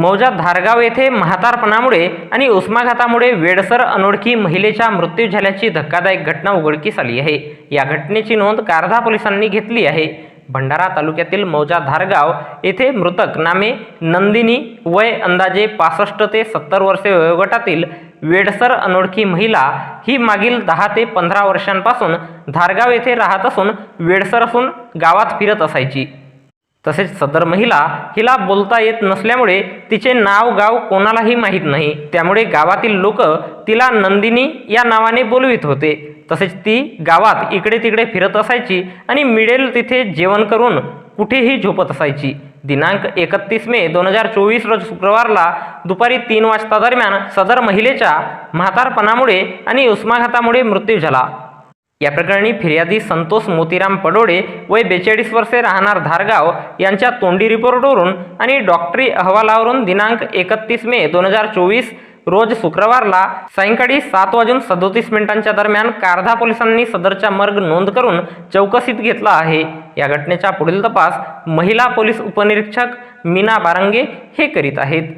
मौजा धारगाव येथे म्हातारपणामुळे आणि उष्माघातामुळे वेडसर अनोळखी महिलेचा मृत्यू झाल्याची धक्कादायक घटना उघडकीस आली आहे. या घटनेची नोंद कारधा पोलिसांनी घेतली आहे. भंडारा तालुक्यातील मौजा धारगाव येथे मृतक नामे नंदिनी वय अंदाजे पासष्ट ते सत्तर वर्षे वयोगटातील वेडसर अनोळखी महिला ही मागील दहा ते पंधरा वर्षांपासून धारगाव येथे राहत असून वेडसर असून गावात फिरत असायची. तसेच सदर महिला हिला बोलता येत नसल्यामुळे तिचे नाव गाव कोणालाही माहीत नाही. त्यामुळे गावातील लोक तिला नंदिनी या नावाने बोलवित होते. तसेच ती गावात इकडे तिकडे फिरत असायची आणि मिळेल तिथे जेवण करून कुठेही झोपत असायची. दिनांक एकतीस मे दोन हजार चोवीस रोज शुक्रवारला दुपारी तीन वाजता दरम्यान सदर महिलेच्या म्हातारपणामुळे आणि उष्माघातामुळे मृत्यू झाला. या प्रकरणी फिर्यादी संतोष मोतीराम पडोळे वय बेचाळीस वर्षे राहणार धारगाव यांच्या तोंडी रिपोर्टवरून आणि डॉक्टरी अहवालावरून दिनांक एकतीस मे दोन हजार चोवीस रोज शुक्रवारला सायंकाळी सात वाजून सदोतीस मिनिटांच्या दरम्यान कारधा पोलिसांनी सदरचा मर्ग नोंद करून चौकशीत घेतला आहे. या घटनेचा पुढील तपास महिला पोलीस उपनिरीक्षक मीना बारंगे हे करीत आहेत.